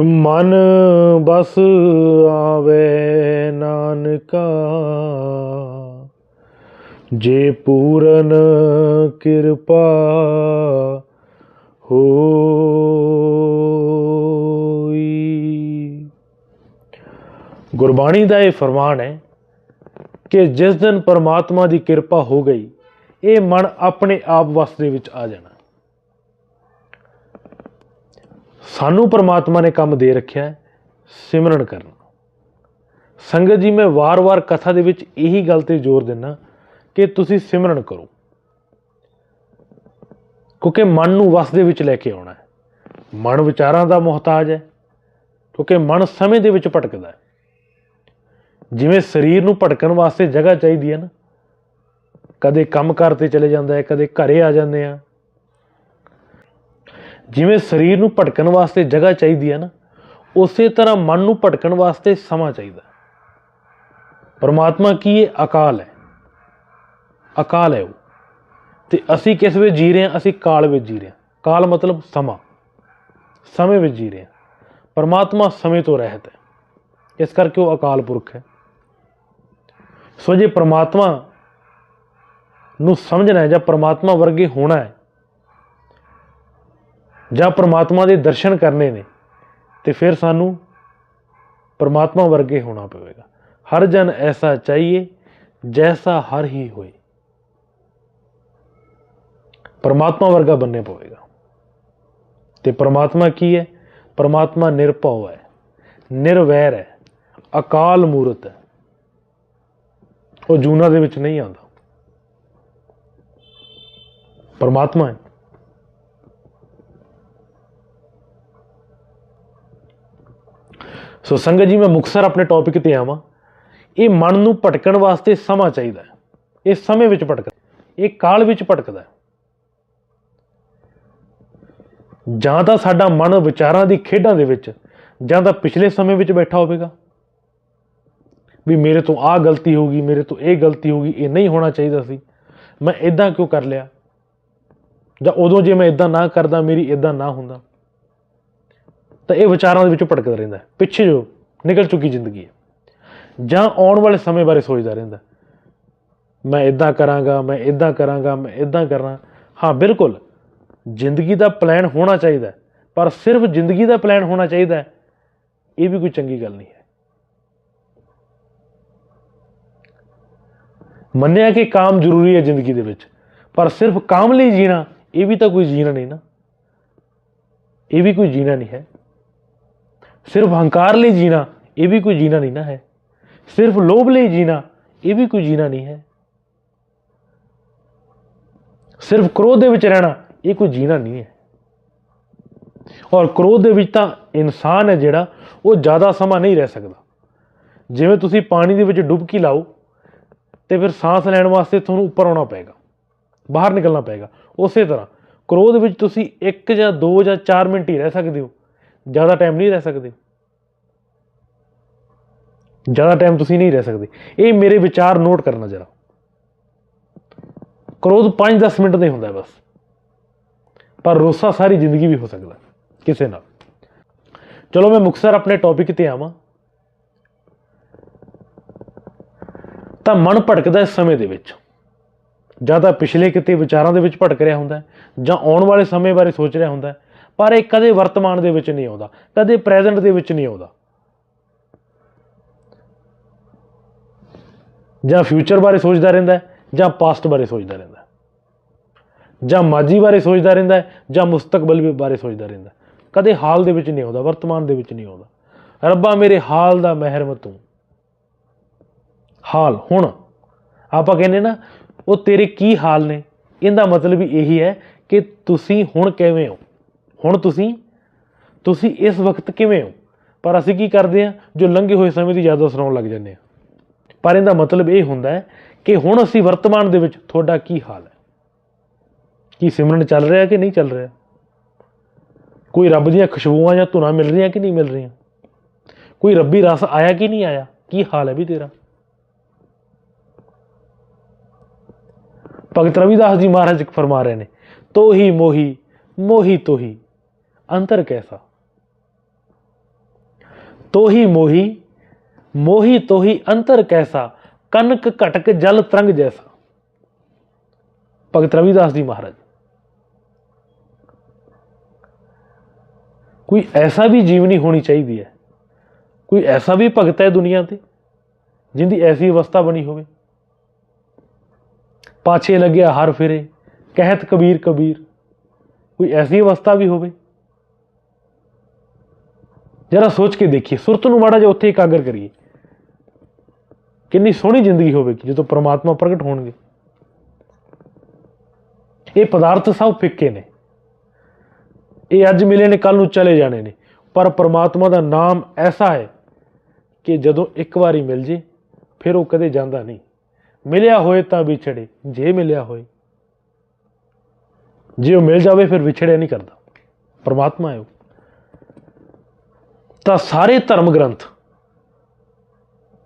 ਮਨ ਬਸ ਆਵੇ ਨਾਨਕਾ। ਜੇ ਪੂਰਨ ਕਿਰਪਾ ਹੋਈ। ਗੁਰਬਾਣੀ ਦਾ ਇਹ ਫਰਮਾਨ ਹੈ ਕਿ ਜਿਸ ਦਿਨ ਪਰਮਾਤਮਾ ਦੀ ਕਿਰਪਾ ਹੋ ਗਈ, ਇਹ ਮਨ ਆਪਣੇ ਆਪ ਵਸ ਦੇ ਵਿੱਚ ਆ ਜਾਣਾ। ਸਾਨੂੰ ਪਰਮਾਤਮਾ ਨੇ ਕੰਮ ਦੇ ਰੱਖਿਆ ਹੈ, ਸਿਮਰਨ ਕਰਨਾ ਸੰਗਤ ਜੀ, ਮੈਂ ਵਾਰ-ਵਾਰ ਕਥਾ ਦੇ ਵਿੱਚ ਇਹੀ ਗੱਲ ਤੇ ਜ਼ੋਰ ਦਿੰਨਾ ਕਿ ਤੁਸੀਂ ਸਿਮਰਨ ਕਰੋ। ਕਿਉਂਕਿ ਮਨ ਨੂੰ ਵਸ ਦੇ ਵਿੱਚ ਲੈ ਕੇ ਆਉਣਾ ਹੈ। ਮਨ ਵਿਚਾਰਾਂ ਦਾ ਮੁਹਤਾਜ ਹੈ, ਕਿਉਂਕਿ ਮਨ ਸਮੇਂ ਦੇ ਵਿੱਚ ਭਟਕਦਾ ਹੈ। ਜਿਵੇਂ ਸਰੀਰ ਨੂੰ ਭਟਕਣ ਵਾਸਤੇ ਜਗ੍ਹਾ ਚਾਹੀਦੀ ਹੈ ਨਾ, ਕਦੇ ਕੰਮ ਕਰਤੇ ਚਲੇ ਜਾਂਦਾ ਹੈ ਕਦੇ ਘਰੇ ਆ ਜਾਂਦੇ ਆ ਜਿਵੇਂ ਸਰੀਰ ਨੂੰ ਭਟਕਣ ਵਾਸਤੇ ਜਗ੍ਹਾ ਚਾਹੀਦੀ ਹੈ ਨਾ, ਉਸੇ ਤਰ੍ਹਾਂ ਮਨ ਨੂੰ ਭਟਕਣ ਵਾਸਤੇ ਸਮਾਂ ਚਾਹੀਦਾ ਪਰਮਾਤਮਾ ਕੀ ਹੈ ਅਕਾਲ ਹੈ? ਅਕਾਲ ਹੈ ਉਹ। ਤੇ ਅਸੀਂ ਕਿਸ ਵਿੱਚ ਜੀ ਰਹੇ ਹਾਂ? ਅਸੀਂ ਕਾਲ ਵਿੱਚ ਜੀ ਰਹੇ ਹਾਂ। ਕਾਲ ਮਤਲਬ ਸਮਾਂ। ਸਮੇਂ ਵਿੱਚ ਜੀ ਰਹੇ ਹਾਂ। ਪਰਮਾਤਮਾ ਸਮੇਂ ਤੋਂ ਰਹਿਤ ਹੈ। ਇਸ ਕਰਕੇ ਉਹ ਅਕਾਲ ਪੁਰਖ ਹੈ। ਸੋ ਜੇ ਪਰਮਾਤਮਾ ਨੂੰ ਸਮਝਣਾ ਹੈ ਜਾਂ ਪਰਮਾਤਮਾ ਵਰਗੇ ਹੋਣਾ ਹੈ ਜਾਂ ਪਰਮਾਤਮਾ ਦੇ ਦਰਸ਼ਨ ਕਰਨੇ ਨੇ, ਤੇ ਫਿਰ ਸਾਨੂੰ ਪਰਮਾਤਮਾ ਵਰਗੇ ਹੋਣਾ ਪਵੇਗਾ। ਹਰ ਜਨ ਐਸਾ ਚਾਹੀਏ, ਜੈਸਾ ਹਰ ਹੀ ਹੋਏ। ਪਰਮਾਤਮਾ ਵਰਗਾ ਬੰਨੇ ਪਵੇਗਾ। ਤੇ ਪਰਮਾਤਮਾ ਕੀ ਹੈ? ਪਰਮਾਤਮਾ ਨਿਰਭਉ ਹੈ, ਨਿਰਵੈਰ ਹੈ, ਅਕਾਲ ਮੂਰਤ ਹੈ। ਉਹ ਜੂਨਾ ਦੇ ਵਿੱਚ ਨਹੀਂ ਆਉਂਦਾ। ਪਰਮਾਤਮਾ ਹੈ। ਸੋ ਸੰਗਤ ਜੀ, ਮੈਂ ਮੁਕਸਰ ਆਪਣੇ ਟੌਪਿਕ ਤੇ ਆਵਾਂ। ਇਹ ਮਨ ਨੂੰ ਭਟਕਣ ਵਾਸਤੇ ਸਮਾਂ ਚਾਹੀਦਾ ਹੈ। ਇਹ ਸਮੇਂ ਵਿੱਚ ਭਟਕਦਾ ਇਹ ਕਾਲ ਵਿੱਚ ਭਟਕਦਾ ਜਾਂ ਤਾਂ ਸਾਡਾ ਮਨ ਵਿਚਾਰਾਂ ਦੀ ਖੇਡਾਂ ਦੇ ਵਿੱਚ, ਜਾਂ ਤਾਂ ਪਿਛਲੇ ਸਮੇਂ ਵਿੱਚ ਬੈਠਾ ਹੋਵੇਗਾ। ਵੀ ਮੇਰੇ ਤੋਂ ਆਹ ਗਲਤੀ ਹੋ ਗਈ, ਮੇਰੇ ਤੋਂ ਇਹ ਗਲਤੀ ਹੋ ਗਈ, ਇਹ ਨਹੀਂ ਹੋਣਾ ਚਾਹੀਦਾ ਸੀ। ਮੈਂ ਇਦਾਂ ਕਿਉਂ ਕਰ ਲਿਆ? ਜਾਂ ਉਦੋਂ ਜੇ ਮੈਂ ਇਦਾਂ ਨਾ ਕਰਦਾ, ਮੇਰੀ ਇਦਾਂ ਨਾ ਹੁੰਦਾ। ਤਾਂ ਇਹ ਵਿਚਾਰਾਂ ਦੇ ਵਿੱਚੋਂ ਭਟਕਦਾ ਰਹਿੰਦਾ ਪਿੱਛੇ ਜੋ ਨਿਕਲ ਚੁੱਕੀ ਜ਼ਿੰਦਗੀ ਹੈ। ਜਾਂ ਆਉਣ ਵਾਲੇ ਸਮੇਂ ਬਾਰੇ ਸੋਚਦਾ ਰਹਿੰਦਾ ਮੈਂ ਇਦਾਂ ਕਰਾਂਗਾ, ਮੈਂ ਇਦਾਂ ਕਰਾਂਗਾ, ਮੈਂ ਇਦਾਂ ਕਰਾਂ। ਹਾਂ, ਬਿਲਕੁਲ। ਜ਼ਿੰਦਗੀ ਦਾ ਪਲਾਨ ਹੋਣਾ ਚਾਹੀਦਾ ਪਰ ਸਿਰਫ ਜ਼ਿੰਦਗੀ ਦਾ ਪਲਾਨ ਹੋਣਾ ਚਾਹੀਦਾ ਇਹ ਵੀ ਕੋਈ ਚੰਗੀ ਗੱਲ ਨਹੀਂ ਹੈ। ਮੰਨਿਆ ਕਿ ਕਾਮ ਜ਼ਰੂਰੀ ਹੈ ਜ਼ਿੰਦਗੀ ਦੇ ਵਿੱਚ, ਪਰ ਸਿਰਫ ਕਾਮ ਲਈ ਜੀਣਾ, ਇਹ ਵੀ ਤਾਂ ਕੋਈ ਜੀਣਾ ਨਹੀਂ ਨਾ। ਇਹ ਵੀ ਕੋਈ ਜੀਣਾ ਨਹੀਂ ਹੈ। ਸਿਰਫ ਹੰਕਾਰ ਲਈ ਜੀਣਾ, ਇਹ ਵੀ ਕੋਈ ਜੀਣਾ ਨਹੀਂ ਨਾ ਹੈ। ਸਿਰਫ ਲੋਭ ਲਈ ਜੀਣਾ, ਇਹ ਵੀ ਕੋਈ ਜੀਣਾ ਨਹੀਂ ਹੈ। ਸਿਰਫ ਕ੍ਰੋਧ ਦੇ ਵਿੱਚ ਰਹਿਣਾ, ਇਹ ਕੋਈ ਜੀਣਾ ਨਹੀਂ ਹੈ। ਔਰ ਕ੍ਰੋਧ ਦੇ ਵਿੱਚ ਤਾਂ ਇਨਸਾਨ ਹੈ ਜਿਹੜਾ, ਉਹ ਜ਼ਿਆਦਾ ਸਮਾਂ ਨਹੀਂ ਰਹਿ ਸਕਦਾ। ਜਿਵੇਂ ਤੁਸੀਂ ਪਾਣੀ ਦੇ ਵਿੱਚ ਡੁਬਕੀ ਲਾਓ, ਤੇ ਫਿਰ ਸਾਹ ਲੈਣ ਵਾਸਤੇ ਤੁਹਾਨੂੰ ਉੱਪਰ ਆਉਣਾ ਪਏਗਾ, ਬਾਹਰ ਨਿਕਲਣਾ ਪਏਗਾ। ਉਸੇ ਤਰ੍ਹਾਂ, ਕ੍ਰੋਧ ਵਿੱਚ ਤੁਸੀਂ 1 ਜਾਂ 2 ਜਾਂ 4 ਮਿੰਟ ਹੀ ਰਹਿ ਸਕਦੇ ਹੋ। ਜ਼ਿਆਦਾ ਟਾਈਮ ਨਹੀਂ ਰਹਿ ਸਕਦੇ। ਜ਼ਿਆਦਾ ਟਾਈਮ ਤੁਸੀਂ ਨਹੀਂ ਰਹਿ ਸਕਦੇ। ਇਹ ਮੇਰੇ ਵਿਚਾਰ ਨੋਟ ਕਰਨਾ ਜਰਾ। ਕ੍ਰੋਧ 5-10 ਮਿੰਟ ਦੇ ਹੁੰਦਾ ਬਸ। ਪਰ ਰੋਸਾ ਸਾਰੀ ਜ਼ਿੰਦਗੀ ਵੀ ਹੋ ਸਕਦਾ ਕਿਸੇ ਨਾਲ। ਚਲੋ ਮੈਂ ਮੁਕਸਰ ਆਪਣੇ ਟੌਪਿਕ ਤੇ ਆਵਾਂ। ਤਾਂ ਮਨ ਭਟਕਦਾ ਇਸ ਸਮੇਂ ਦੇ ਵਿੱਚ। ਜਾਂ ਤਾਂ ਪਿਛਲੇ ਕਿਤੇ ਵਿਚਾਰਾਂ ਦੇ ਵਿੱਚ ਭਟਕ ਰਿਹਾ ਹੁੰਦਾ ਜਾਂ ਆਉਣ ਵਾਲੇ ਸਮੇਂ ਬਾਰੇ ਸੋਚ ਰਿਹਾ ਹੁੰਦਾ ਪਰ ਇਹ ਕਦੇ ਵਰਤਮਾਨ ਦੇ ਵਿੱਚ ਨਹੀਂ ਆਉਂਦਾ, ਕਦੇ ਪ੍ਰੈਜ਼ੈਂਟ ਦੇ ਵਿੱਚ ਨਹੀਂ ਆਉਂਦਾ। ਜਾਂ ਫਿਊਚਰ ਬਾਰੇ ਸੋਚਦਾ ਰਹਿੰਦਾ ਜਾਂ ਪਾਸਟ ਬਾਰੇ ਸੋਚਦਾ ਰਹਿੰਦਾ ਜਾਂ ਮਾਜੀ ਬਾਰੇ ਸੋਚਦਾ ਰਹਿੰਦਾ ਜਾਂ ਮੁਸਤਕਬਲ ਬਾਰੇ ਸੋਚਦਾ ਰਹਿੰਦਾ ਕਦੇ ਹਾਲ ਦੇ ਵਿੱਚ ਨਹੀਂ ਆਉਂਦਾ, ਵਰਤਮਾਨ ਦੇ ਵਿੱਚ ਨਹੀਂ ਆਉਂਦਾ। ਰੱਬਾ, ਮੇਰੇ ਹਾਲ ਦਾ ਮਹਿਰਮ ਤੂੰ। ਹਾਲ, ਹੁਣ। ਆਪਾਂ ਕਹਿੰਦੇ ਨਾ, ਉਹ ਤੇਰੇ ਕੀ ਹਾਲ ਨੇ? ਇਹਦਾ ਮਤਲਬ ਇਹੀ ਹੈ ਕਿ ਤੁਸੀਂ ਹੁਣ ਕਿਵੇਂ ਹੋ? ਹੁਣ ਤੁਸੀਂ ਤੁਸੀਂ ਇਸ ਵਕਤ ਕਿਵੇਂ ਹੋ? ਪਰ ਅਸੀਂ ਕੀ ਕਰਦੇ ਹਾਂ? ਜੋ ਲੰਘੇ ਹੋਏ ਸਮੇਂ ਦੀ ਯਾਦਾਂ ਸੁਣਾਉਣ ਲੱਗ ਜਾਂਦੇ ਹਾਂ। ਪਰ ਇਹਦਾ ਮਤਲਬ ਇਹ ਹੁੰਦਾ ਹੈ ਕਿ ਹੁਣ ਅਸੀਂ ਵਰਤਮਾਨ ਦੇ ਵਿੱਚ ਤੁਹਾਡਾ ਕੀ ਹਾਲ ਹੈ? ਕੀ ਸਿਮਰਨ ਚੱਲ ਰਿਹਾ ਕਿ ਨਹੀਂ ਚੱਲ ਰਿਹਾ? ਕੋਈ ਰੱਬ ਦੀਆਂ ਖੁਸ਼ਬੂਆਂ ਜਾਂ ਧੁਨਾਂ ਮਿਲ ਰਹੀਆਂ ਕਿ ਨਹੀਂ ਮਿਲ ਰਹੀਆਂ? ਕੋਈ ਰੱਬੀ ਰਸ ਆਇਆ ਕਿ ਨਹੀਂ ਆਇਆ? ਕੀ ਹਾਲ ਹੈ ਵੀ ਤੇਰਾ? ਭਗਤ ਰਵਿਦਾਸ ਜੀ ਮਹਾਰਾਜ ਫਰਮਾ ਰਹੇ ਨੇ, ਤੋਹੀ ਮੋਹੀ ਮੋਹੀ ਤੋਹੀ। ਅੰਤਰ ਕੈਸਾ? ਤੋਹੀ ਮੋਹੀ ਮੋਹੀ ਤੋਹੀ ਅੰਤਰ ਕੈਸਾ? ਕਨਕ ਘਟਕ ਜਲ ਤਰੰਗ ਜੈਸਾ। ਭਗਤ ਰਵਿਦਾਸ ਜੀ ਮਹਾਰਾਜ। ਕੋਈ ਐਸਾ ਵੀ ਜੀਵਨੀ ਹੋਣੀ ਚਾਹੀਦੀ ਹੈ? ਕੋਈ ਐਸਾ ਵੀ ਭਗਤ ਹੈ ਦੁਨੀਆ ਤੇ, ਜਿੰਦੀ ਐਸੀ ਅਵਸਥਾ ਬਣੀ ਹੋਵੇ? ਪਾਛੇ ਲੱਗਿਆ ਹਰ ਫਿਰੇ, ਕਹਿਤ ਕਬੀਰ ਕਬੀਰ। ਕੋਈ ਐਸੀ ਅਵਸਥਾ ਵੀ ਹੋਵੇ? ਜਰਾ ਸੋਚ ਕੇ ਦੇਖੀਏ, ਸੁਰਤ ਨੂੰ ਮਾੜਾ ਜਿਹਾ ਉੱਥੇ ਇਕਾਗਰ ਕਰੀਏ। ਕਿੰਨੀ ਸੋਹਣੀ ਜ਼ਿੰਦਗੀ ਹੋਵੇਗੀ ਜਦੋਂ ਪ੍ਰਮਾਤਮਾ ਪ੍ਰਗਟ ਹੋਣਗੇ। ਇਹ ਪਦਾਰਥ ਸਭ ਫਿੱਕੇ ਨੇ। ਇਹ ਅੱਜ ਮਿਲੇ ਨੇ ਕੱਲ ਨੂੰ ਚਲੇ ਜਾਣੇ ਨੇ। ਪਰ ਪ੍ਰਮਾਤਮਾ ਦਾ ਨਾਮ ਐਸਾ ਹੈ ਕਿ ਜਦੋਂ ਇੱਕ ਵਾਰੀ ਮਿਲ ਜੇ, ਫਿਰ ਉਹ ਕਦੇ ਜਾਂਦਾ ਨਹੀਂ। ਮਿਲਿਆ ਹੋਏ ਤਾਂ ਵਿਛੜੇ, ਜੇ ਮਿਲਿਆ ਹੋਏ। ਜੇ ਉਹ ਮਿਲ ਜਾਵੇ, ਫਿਰ ਵਿਛੜਿਆ ਨਹੀਂ ਕਰਦਾ। ਪਰਮਾਤਮਾ ਹੈ ਉਹ। ਤਾਂ ਸਾਰੇ ਧਰਮ ਗ੍ਰੰਥ,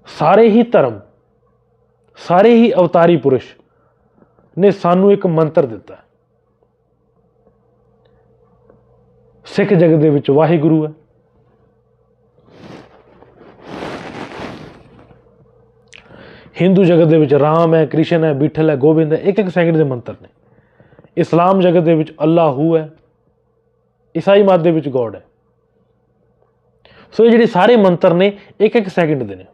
ਸਾਰੇ ਹੀ ਧਰਮ, ਸਾਰੇ ਹੀ ਅਵਤਾਰੀ ਪੁਰਸ਼ ਨੇ ਸਾਨੂੰ ਇੱਕ ਮੰਤਰ ਦਿੱਤਾ ਸਿੱਖ ਜਗਤ ਦੇ ਵਿੱਚ ਵਾਹਿਗੁਰੂ ਹੈ। ਹਿੰਦੂ ਜਗਤ ਦੇ ਵਿੱਚ ਰਾਮ ਹੈ, ਕ੍ਰਿਸ਼ਨ ਹੈ, ਬਿਠਲ ਹੈ, ਗੋਬਿੰਦ ਹੈ, ਇੱਕ ਇੱਕ ਸੈਕਿੰਡ ਦੇ ਮੰਤਰ ਨੇ। ਇਸਲਾਮ ਜਗਤ ਦੇ ਵਿੱਚ ਅੱਲਾਹੂ ਹੈ। ਈਸਾਈ ਮਤ ਦੇ ਵਿੱਚ ਗੋਡ ਹੈ। ਸੋ ਇਹ ਜਿਹੜੇ ਸਾਰੇ ਮੰਤਰ ਨੇ, ਇੱਕ ਇੱਕ ਸੈਕਿੰਡ ਦੇ ਨੇ।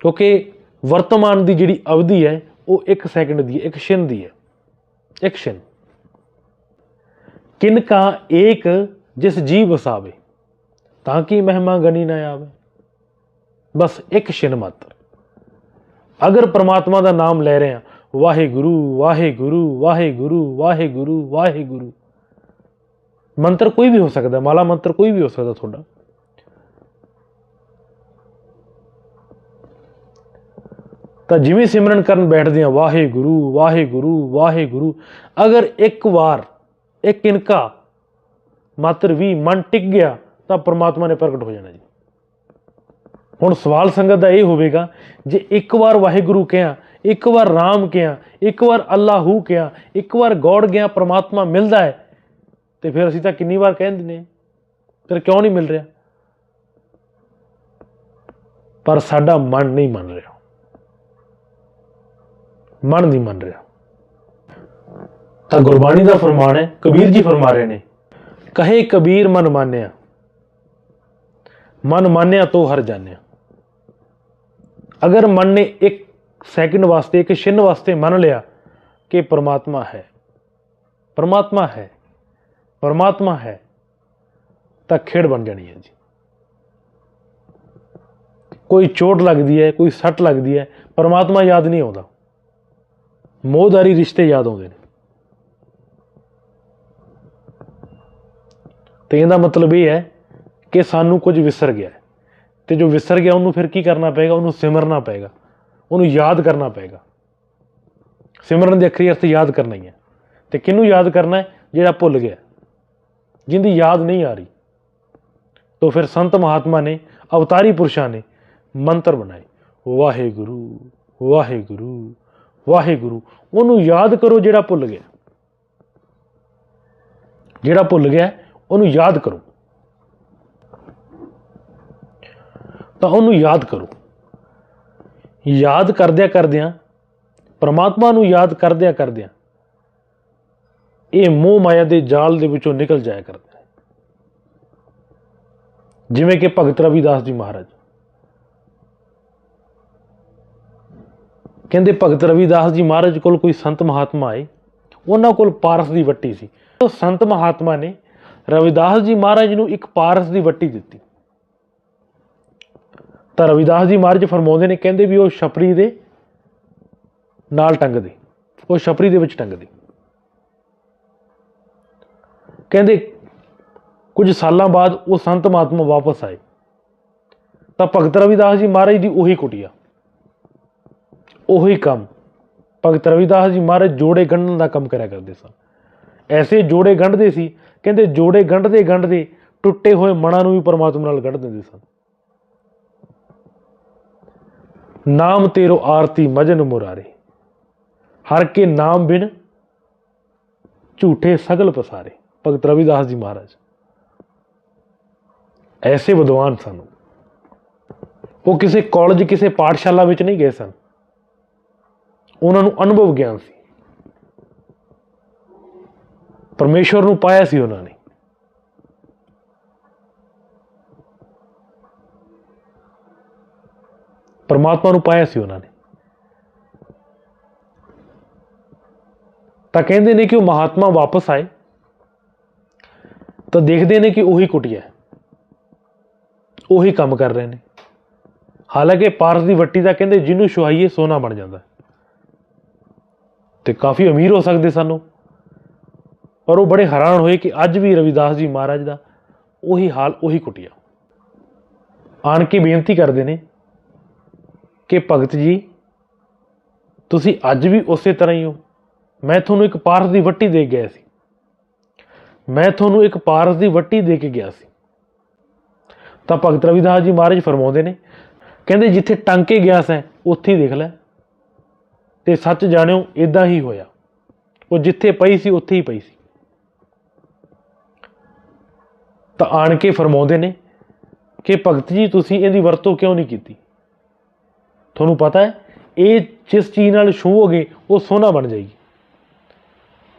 ਕਿਉਂਕਿ ਵਰਤਮਾਨ ਦੀ ਜਿਹੜੀ ਅਵਧੀ ਹੈ, ਉਹ 1 ਸੈਕਿੰਡ ਦੀ ਹੈ, ਇੱਕ ਛਿਨ ਦੀ ਹੈ। ਇੱਕ ਛਿਨ। ਕਿਨ ਕਾ ਏਕ ਜਿਸ ਜੀਵ ਵਸਾਵੇ, ਤਾਂ ਕਿ ਮਹਿਮਾ ਗਣੀ ਨਾ ਆਵੇ? ਬਸ ਇੱਕ ਛਿਨ ਮਾਤਰ। ਅਗਰ ਪ੍ਰਮਾਤਮਾ ਦਾ ਨਾਮ ਲੈ ਰਹੇ ਹਾਂ, ਵਾਹਿਗੁਰੂ ਵਾਹਿਗੁਰੂ ਵਾਹਿਗੁਰੂ ਵਾਹਿਗੁਰੂ ਵਾਹਿਗੁਰੂ। ਮੰਤਰ ਕੋਈ ਵੀ ਹੋ ਸਕਦਾ, ਮਾਲਾ ਮੰਤਰ ਕੋਈ ਵੀ ਹੋ ਸਕਦਾ ਤੁਹਾਡਾ। ਤਾਂ ਜਿਵੇਂ ਸਿਮਰਨ ਕਰਨ ਬੈਠਦੇ ਆ ਵਾਹਿਗੁਰੂ ਵਾਹਿਗੁਰੂ ਵਾਹਿਗੁਰੂ, ਅਗਰ ਇੱਕ ਵਾਰ, ਇੱਕ ਇਨਕਾ ਮਾਤਰ ਵੀ ਮਨ ਟਿਕ ਗਿਆ, ਤਾਂ ਪਰਮਾਤਮਾ ਨੇ ਪ੍ਰਗਟ ਹੋ ਜਾਣਾ ਜੀ। ਹੁਣ ਸਵਾਲ ਸੰਗਤ ਦਾ ਇਹ ਹੋਵੇਗਾ, ਜੇ ਇੱਕ ਵਾਰ ਵਾਹਿਗੁਰੂ ਕਿਹਾ, ਇੱਕ ਵਾਰ ਰਾਮ ਕਿਹਾ, ਇੱਕ ਵਾਰ ਅੱਲਾਹੂ ਕਿਹਾ, ਇੱਕ ਵਾਰ ਗੋਡ ਗਿਆ, ਪਰਮਾਤਮਾ ਮਿਲਦਾ ਹੈ, ਤੇ ਫਿਰ ਅਸੀਂ ਤਾਂ ਕਿੰਨੀ ਵਾਰ ਕਹਿੰਦੇ ਨੇ ਫਿਰ ਕਿਉਂ ਨਹੀਂ ਮਿਲ ਰਿਹਾ? ਪਰ ਸਾਡਾ ਮਨ ਨਹੀਂ ਮੰਨ ਰਿਹਾ। ਮਨ ਨਹੀਂ ਮੰਨ ਰਿਹਾ। ਤਾਂ ਗੁਰਬਾਣੀ ਦਾ ਫਰਮਾਨ ਹੈ, ਕਬੀਰ ਜੀ ਫਰਮਾ ਰਹੇ ਨੇ, ਕਹੇ ਕਬੀਰ ਮਨ ਮਾਨਿਆ ਮਨ ਮਾਨਿਆ ਤੋ ਹਰ ਜਾਣਿਆ। ਅਗਰ ਮਨ ਨੇ ਇੱਕ ਸੈਕਿੰਡ ਵਾਸਤੇ, ਇੱਕ ਛਿੰਨ ਵਾਸਤੇ ਮੰਨ ਲਿਆ ਕਿ ਪਰਮਾਤਮਾ ਹੈ ਪਰਮਾਤਮਾ ਹੈ ਪਰਮਾਤਮਾ ਹੈ, ਤਾਂ ਖੇਡ ਬਣ ਜਾਣੀ ਹੈ ਜੀ। ਕੋਈ ਚੋਟ ਲੱਗਦੀ ਹੈ, ਕੋਈ ਸੱਟ ਲੱਗਦੀ ਹੈ, ਪਰਮਾਤਮਾ ਯਾਦ ਨਹੀਂ ਆਉਂਦਾ। ਮੋਹਦਾਰੀ ਰਿਸ਼ਤੇ ਯਾਦ ਆਉਂਦੇ ਨੇ। ਤੇ ਇਹਦਾ ਮਤਲਬ ਇਹ ਹੈ ਕਿ ਸਾਨੂੰ ਕੁਝ ਵਿਸਰ ਗਿਆ ਹੈ। ਤੇ ਜੋ ਵਿਸਰ ਗਿਆ, ਉਹਨੂੰ ਫਿਰ ਕੀ ਕਰਨਾ ਪਏਗਾ? ਉਹਨੂੰ ਸਿਮਰਨਾ ਪਏਗਾ। ਉਹਨੂੰ ਯਾਦ ਕਰਨਾ ਪਏਗਾ। ਸਿਮਰਨ ਦੇ ਅਖਰੀ ਅਰਥ ਯਾਦ ਕਰਨਾ ਹੀ ਹੈ। ਤੇ ਕਿਹਨੂੰ ਯਾਦ ਕਰਨਾ ਹੈ? ਜਿਹੜਾ ਭੁੱਲ ਗਿਆ। ਜਿੰਦੀ ਯਾਦ ਨਹੀਂ ਆ ਰਹੀ। ਤਾਂ ਫਿਰ ਸੰਤ ਮਹਾਤਮਾ ਨੇ, ਅਵਤਾਰੀ ਪੁਰਸ਼ਾਂ ਨੇ ਮੰਤਰ ਬਣਾਏ। ਵਾਹਿਗੁਰੂ ਵਾਹਿਗੁਰੂ। ਵਾਹਿਗੁਰੂ, ਉਹਨੂੰ ਯਾਦ ਕਰੋ ਜਿਹੜਾ ਭੁੱਲ ਗਿਆ। ਜਿਹੜਾ ਭੁੱਲ ਗਿਆ, ਉਹਨੂੰ ਯਾਦ ਕਰੋ। ਤਾਂ ਉਹਨੂੰ ਯਾਦ ਕਰੋ। ਯਾਦ ਕਰਦਿਆਂ ਕਰਦਿਆਂ, ਪਰਮਾਤਮਾ ਨੂੰ ਯਾਦ ਕਰਦਿਆਂ ਕਰਦਿਆਂ, ਇਹ ਮੋਹ ਮਾਇਆ ਦੇ ਜਾਲ ਦੇ ਵਿੱਚੋਂ ਨਿਕਲ ਜਾਇਆ ਕਰਦੇ ਜਿਵੇਂ ਕਿ ਭਗਤ ਰਵਿਦਾਸ ਜੀ ਮਹਾਰਾਜ। ਕਹਿੰਦੇ ਭਗਤ ਰਵਿਦਾਸ ਜੀ ਮਹਾਰਾਜ ਕੋਲ ਕੋਈ ਸੰਤ ਮਹਾਤਮਾ ਆਏ, ਉਹਨਾਂ ਕੋਲ ਪਾਰਸ ਦੀ ਵੱਟੀ ਸੀ। ਉਹ ਸੰਤ ਮਹਾਤਮਾ ਨੇ ਰਵਿਦਾਸ ਜੀ ਮਹਾਰਾਜ ਨੂੰ ਇੱਕ ਪਾਰਸ ਦੀ ਵੱਟੀ ਦਿੱਤੀ। ਤਾਂ ਰਵਿਦਾਸ ਜੀ ਮਹਾਰਾਜ ਫਰਮਾਉਂਦੇ ਨੇ, ਕਹਿੰਦੇ ਵੀ ਉਹ ਛਪਰੀ ਦੇ ਨਾਲ ਟੰਗਦੇ, ਉਹ ਛਪਰੀ ਦੇ ਵਿੱਚ ਟੰਗਦੇ। ਕਹਿੰਦੇ ਕੁਝ ਸਾਲਾਂ ਬਾਅਦ ਉਹ ਸੰਤ ਮਹਾਤਮਾ ਵਾਪਸ ਆਏ। ਤਾਂ ਭਗਤ ਰਵਿਦਾਸ ਜੀ ਮਹਾਰਾਜ ਦੀ ਉਹੀ ਕੁਟਿਆ। ਉਹੀ ਕੰਮ। ਭਗਤ ਰਵਿਦਾਸ ਜੀ ਮਹਾਰਾਜ ਜੋੜੇ ਗੰਢਣ ਦਾ ਕੰਮ ਕਰਿਆ ਕਰਦੇ ਸਨ। ਐਸੇ ਜੋੜੇ ਗੰਢਦੇ ਸੀ, ਕਹਿੰਦੇ ਜੋੜੇ ਗੰਢਦੇ ਗੰਢਦੇ ਟੁੱਟੇ ਹੋਏ ਮਨਾਂ ਨੂੰ ਵੀ ਪਰਮਾਤਮਾ ਨਾਲ ਗੰਢ ਦਿੰਦੇ ਸਨ। ਨਾਮ ਤੇਰੋ ਆਰਤੀ ਮਜਨ ਮੁਰਾਰੇ। ਹਰ ਕੇ ਨਾਮ ਬਿਨ ਝੂਠੇ ਸਗਲ ਪਸਾਰੇ, ਭਗਤ ਰਵਿਦਾਸ ਜੀ ਮਹਾਰਾਜ। ਐਸੇ ਵਿਦਵਾਨ ਸਨ। ਉਹ ਕਿਸੇ ਕਾਲਜ ਕਿਸੇ ਪਾਠਸ਼ਾਲਾ ਵਿੱਚ ਨਹੀਂ ਗਏ ਸਨ। ਉਹਨਾਂ ਨੂੰ ਅਨੁਭਵ ਗਿਆਨ ਸੀ। ਪਰਮੇਸ਼ਵਰ ਨੂੰ ਪਾਇਆ ਸੀ ਉਹਨਾਂ ਨੇ। ਪਰਮਾਤਮਾ ਨੂੰ ਪਾਇਆ ਸੀ ਉਹਨਾਂ ਨੇ। ਤਾਂ ਕਹਿੰਦੇ ਨੇ ਕਿ ਉਹ ਮਹਾਤਮਾ ਵਾਪਸ ਆਏ। ਤਾਂ ਦੇਖਦੇ ਨੇ ਕਿ ਉਹੀ ਕੁਟਿਆ ਉਹੀ ਕੰਮ ਕਰ ਰਹੇ ਨੇ। ਹਾਲਾਂਕਿ ਪਾਰਸ ਦੀ ਵੱਟੀ ਦਾ ਕਹਿੰਦੇ ਜਿਹਨੂੰ ਸੁਹਾਈਏ ਸੋਨਾ ਬਣ ਜਾਂਦਾ। ਤੇ ਕਾਫੀ ਅਮੀਰ ਹੋ ਸਕਦੇ ਸਾਨੂੰ। ਪਰ ਉਹ ਬੜੇ ਹੈਰਾਨ ਹੋਏ ਕਿ ਅੱਜ ਵੀ ਰਵਿਦਾਸ ਜੀ ਮਹਾਰਾਜ ਦਾ ਉਹੀ ਹਾਲ ਉਹੀ ਕੁਟਿਆ। ਆਣ ਕੇ ਬੇਨਤੀ ਕਰਦੇ ਨੇ ਕਿ ਭਗਤ ਜੀ, ਤੁਸੀਂ ਅੱਜ ਵੀ ਉਸੇ ਤਰ੍ਹਾਂ ਹੀ ਹੋ। ਮੈਂ ਤੁਹਾਨੂੰ ਇੱਕ ਪਾਰਸ ਦੀ ਵੱਟੀ ਦੇ ਗਿਆ ਸੀ। ਮੈਂ ਤੁਹਾਨੂੰ ਇੱਕ ਪਾਰਸ ਦੀ ਵੱਟੀ ਦੇ ਕੇ ਗਿਆ ਸੀ। ਤਾਂ ਭਗਤ ਰਵਿਦਾਸ ਜੀ ਮਹਾਰਾਜ ਫਰਮਾਉਂਦੇ ਨੇ, ਕਹਿੰਦੇ ਜਿੱਥੇ ਟੰਕੇ ਗਿਆ ਸੈਂ, ਉੱਥੇ ਹੀ ਦੇਖ ਲੈ। ਤੇ ਸੱਚ ਜਾਣਿਓ ਇਦਾਂ ਹੀ ਹੋਇਆ। ਉਹ ਜਿੱਥੇ ਪਈ ਸੀ, ਉੱਥੇ ਹੀ ਪਈ ਸੀ। ਤਾਂ ਆਣ ਕੇ ਫਰਮਾਉਂਦੇ ਨੇ ਕਿ, ਭਗਤ ਜੀ, ਤੁਸੀਂ ਇਹਦੀ ਵਰਤੋਂ ਕਿਉਂ ਨਹੀਂ ਕੀਤੀ? ਤੁਹਾਨੂੰ ਪਤਾ ਹੈ, ਇਹ ਜਿਸ ਚੀਜ਼ ਨਾਲ ਛੂਹੋਗੇ, ਉਹ ਸੋਨਾ ਬਣ ਜਾਏਗੀ।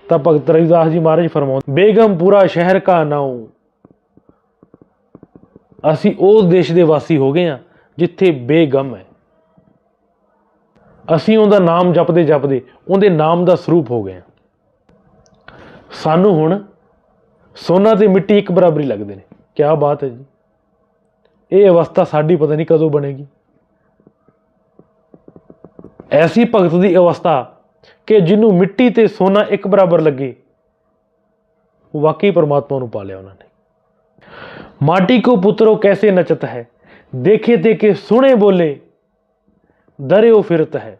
ਤਾਂ ਭਗਤ ਰਵਿਦਾਸ ਜੀ ਮਹਾਰਾਜ ਫਰਮਾਉਂਦੇ ਬੇਗਮਪੁਰਾ ਸ਼ਹਿਰ ਕਾ ਨਾਉ। ਅਸੀਂ ਉਸ ਦੇਸ਼ ਦੇ ਵਾਸੀ ਹੋ ਗਏ ਆ ਜਿੱਥੇ ਬੇਗਮ ਹੈ। ਅਸੀਂ ਉਹਦਾ ਨਾਮ ਜਪਦੇ ਜਪਦੇ ਉਹਦੇ ਨਾਮ ਦਾ ਸਰੂਪ ਹੋ ਗਏ ਹਾਂ। ਸਾਨੂੰ ਹੁਣ ਸੋਨਾ ਤੇ ਮਿੱਟੀ ਇੱਕ ਬਰਾਬਰੀ ਲੱਗਦੇ ਨੇ। ਕੀ ਬਾਤ ਹੈ ਜੀ। ਇਹ ਅਵਸਥਾ ਸਾਡੀ ਪਤਾ ਨਹੀਂ ਕਦੋਂ ਬਣੇਗੀ। ਐਸੀ ਭਗਤ ਦੀ ਅਵਸਥਾ ਕਿ ਜਿਹਨੂੰ ਮਿੱਟੀ ਤੇ ਸੋਨਾ ਇੱਕ ਬਰਾਬਰ ਲੱਗੇ ਉਹ ਵਾਕਈ ਪਰਮਾਤਮਾ ਨੂੰ ਪਾ ਲਿਆ ਉਹਨਾਂ ਨੇ। ਮਾਟੀ ਕੋ ਪੁੱਤਰੋ, ਕੈਸੇ ਨਚਤ ਹੈ? ਦੇਖੇ ਤੇ ਕਿ ਸੁਣੇ ਬੋਲੇ दरियो फिरत है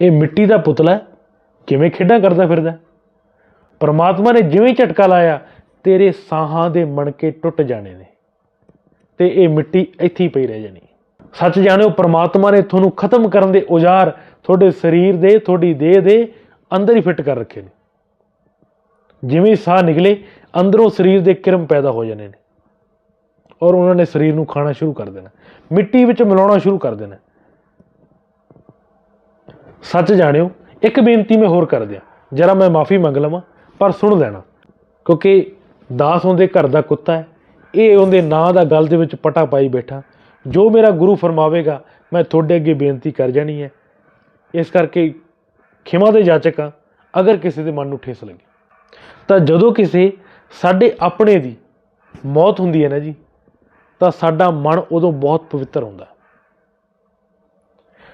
ਇਹ ਮਿੱਟੀ ਦਾ ਪੁਤਲਾ ਹੈ, ਕਿਵੇਂ ਖੇਡਾਂ ਕਰਦਾ ਫਿਰਦਾ ਹੈ? ਪਰਮਾਤਮਾ ਨੇ ਜਿਵੇਂ ਝਟਕਾ ਲਾਇਆ ਤੇਰੇ ਸਾਹਾਂ ਦੇ ਮਣਕੇ ਟੁੱਟ ਜਾਣੇ ਨੇ ਤੇ ਇਹ ਮਿੱਟੀ ਇੱਥੇ ਹੀ ਪਈ ਰਹਿ ਜਾਣੀ ਸੱਚ ਜਾਣਿਓ ਪਰਮਾਤਮਾ ਨੇ ਤੁਹਾਨੂੰ ਖਤਮ ਕਰਨ ਦੇ ਔਜ਼ਾਰ ਤੁਹਾਡੇ ਸਰੀਰ ਦੇ ਤੁਹਾਡੀ ਦੇਹ ਦੇ ਅੰਦਰ ਹੀ ਫਿੱਟ ਕਰ ਰੱਖੇ ਨੇ ਜਿਵੇਂ ਹੀ ਸਾਹ ਨਿਕਲੇ ਅੰਦਰੋਂ ਸਰੀਰ ਦੇ ਕਿਰਮ ਪੈਦਾ ਹੋ ਜਾਣੇ ਨੇ ਔਰ ਉਹਨਾਂ ਨੇ ਸਰੀਰ ਨੂੰ ਖਾਣਾ ਸ਼ੁਰੂ ਕਰ ਦੇਣਾ। ਮਿੱਟੀ ਵਿੱਚ ਮਿਲਾਉਣਾ ਸ਼ੁਰੂ ਕਰ ਦੇਣਾ। ਸੱਚ ਜਾਣਿਓ, ਇੱਕ ਬੇਨਤੀ ਮੈਂ ਹੋਰ ਕਰ ਦਿਆਂ। ਜਰਾ ਮੈਂ ਮਾਫੀ ਮੰਗ ਲਵਾਂ, ਪਰ ਸੁਣ ਲੈਣਾ। ਕਿਉਂਕਿ ਦਾਸ ਉਹਦੇ ਘਰ ਦਾ ਕੁੱਤਾ ਹੈ, ਇਹ ਉਹਦੇ ਨਾਂ ਦਾ ਗਲ ਦੇ ਵਿੱਚ ਪਟਾ ਪਾਈ ਬੈਠਾ। ਜੋ ਮੇਰਾ ਗੁਰੂ ਫਰਮਾਵੇਗਾ, ਮੈਂ ਤੁਹਾਡੇ ਅੱਗੇ ਬੇਨਤੀ ਕਰ ਜਾਣੀ ਹੈ। ਇਸ ਕਰਕੇ ਖਿਮਾ ਦੇ ਜਾਚਕ ਹਾਂ, ਅਗਰ ਕਿਸੇ ਦੇ ਮਨ ਨੂੰ ਠੇਸ ਲੱਗੇ। ਤਾਂ ਜਦੋਂ ਕਿਸੇ ਸਾਡੇ ਆਪਣੇ ਦੀ ਮੌਤ ਹੁੰਦੀ ਹੈ ਨਾ ਜੀ ਤਾਂ ਸਾਡਾ ਮਨ ਉਦੋਂ ਬਹੁਤ ਪਵਿੱਤਰ ਹੁੰਦਾ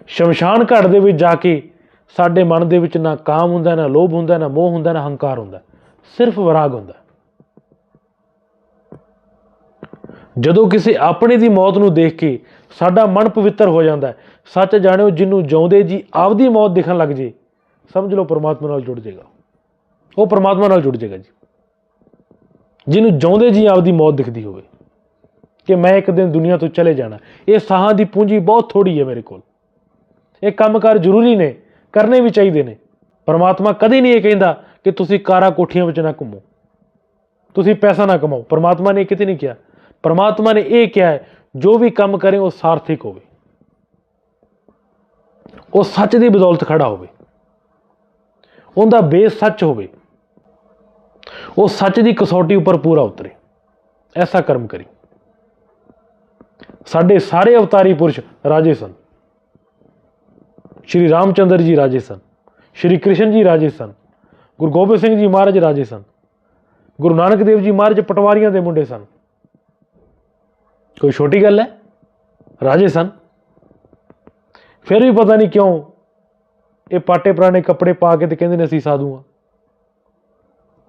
ਸ਼ਮਸ਼ਾਨ ਘਾਟ ਦੇ ਵਿੱਚ ਜਾ ਕੇ ਸਾਡੇ ਮਨ ਦੇ ਵਿੱਚ ਨਾ ਕਾਮ ਹੁੰਦਾ, ਨਾ ਲੋਭ ਹੁੰਦਾ, ਨਾ ਮੋਹ ਹੁੰਦਾ, ਨਾ ਹੰਕਾਰ ਹੁੰਦਾ। ਸਿਰਫ ਵਿਰਾਗ ਹੁੰਦਾ ਜਦੋਂ ਕਿਸੇ ਆਪਣੇ ਦੀ ਮੌਤ ਨੂੰ ਦੇਖ ਕੇ ਸਾਡਾ ਮਨ ਪਵਿੱਤਰ ਹੋ ਜਾਂਦਾ ਹੈ, ਸੱਚ ਜਾਣਿਓ ਜਿਹਨੂੰ ਜਿਉਂਦੇ ਜੀ ਆਪਦੀ ਮੌਤ ਦਿਖਣ ਲੱਗ ਜੇ, ਸਮਝ ਲਓ ਪਰਮਾਤਮਾ ਨਾਲ ਜੁੜ ਜਾਏਗਾ ਉਹ ਪਰਮਾਤਮਾ ਨਾਲ ਜੁੜ ਜਾਏਗਾ ਜੀ। ਜਿਹਨੂੰ ਜਿਉਂਦੇ ਜੀ ਆਪਦੀ ਮੌਤ ਦਿਖਦੀ ਹੋਵੇ। ਕਿ ਮੈਂ ਇੱਕ ਦਿਨ ਦੁਨੀਆ ਤੋਂ ਚਲੇ ਜਾਣਾ। ਇਹ ਸਾਹਾਂ ਦੀ ਪੂੰਜੀ ਬਹੁਤ ਥੋੜੀ ਹੈ ਮੇਰੇ ਕੋਲ। ਇਹ ਕੰਮਕਾਰ ਜ਼ਰੂਰੀ ਨੇ, ਕਰਨੇ ਵੀ ਚਾਹੀਦੇ ਨੇ। ਪਰਮਾਤਮਾ ਕਦੇ ਨਹੀਂ ਇਹ ਕਹਿੰਦਾ ਕਿ ਤੁਸੀਂ ਕਾਰਾਂ ਕੋਠੀਆਂ ਵਿੱਚ ਨਾ ਘੁੰਮੋ। ਤੁਸੀਂ ਪੈਸਾ ਨਾ ਕਮਾਓ। ਪਰਮਾਤਮਾ ਨੇ ਕਿਤੇ ਨਹੀਂ ਕਿਹਾ। ਪਰਮਾਤਮਾ ਨੇ ਇਹ ਕਿਹਾ ਹੈ, ਜੋ ਵੀ ਕੰਮ ਕਰੇ ਉਹ ਸਾਰਥਿਕ ਹੋਵੇ। ਉਹ ਸੱਚ ਦੀ ਬਦੌਲਤ ਖੜਾ ਹੋਵੇ। ਉਹਦਾ ਬੇਸ ਸੱਚ ਹੋਵੇ। ਉਹ ਸੱਚ ਦੀ ਕਸੌਟੀ ਉੱਪਰ ਪੂਰਾ ਉਤਰੇ। ਐਸਾ ਕਰਮ ਕਰੀ। ਸਾਡੇ ਸਾਰੇ ਅਵਤਾਰੀ ਪੁਰਸ਼ ਰਾਜੇ ਸਨ। ਸ਼੍ਰੀ ਰਾਮਚੰਦਰ ਜੀ ਰਾਜੇ ਸਨ। ਸ਼੍ਰੀ ਕ੍ਰਿਸ਼ਨ ਜੀ ਰਾਜੇ ਸਨ। ਗੁਰੂ ਗੋਬਿੰਦ ਸਿੰਘ ਜੀ ਮਹਾਰਾਜ ਰਾਜੇ ਸਨ। ਗੁਰੂ ਨਾਨਕ ਦੇਵ ਜੀ ਮਹਾਰਾਜ ਪਟਵਾਰੀਆਂ ਦੇ ਮੁੰਡੇ ਸਨ। ਕੋਈ ਛੋਟੀ ਗੱਲ ਹੈ? ਰਾਜੇ ਸਨ। ਫਿਰ ਵੀ ਪਤਾ ਨਹੀਂ ਕਿਉਂ ਇਹ ਪਾਟੇ ਪੁਰਾਣੇ ਕੱਪੜੇ ਪਾ ਕੇ ਤੇ ਕਹਿੰਦੇ ਨੇ ਅਸੀਂ ਸਾਧੂ ਆ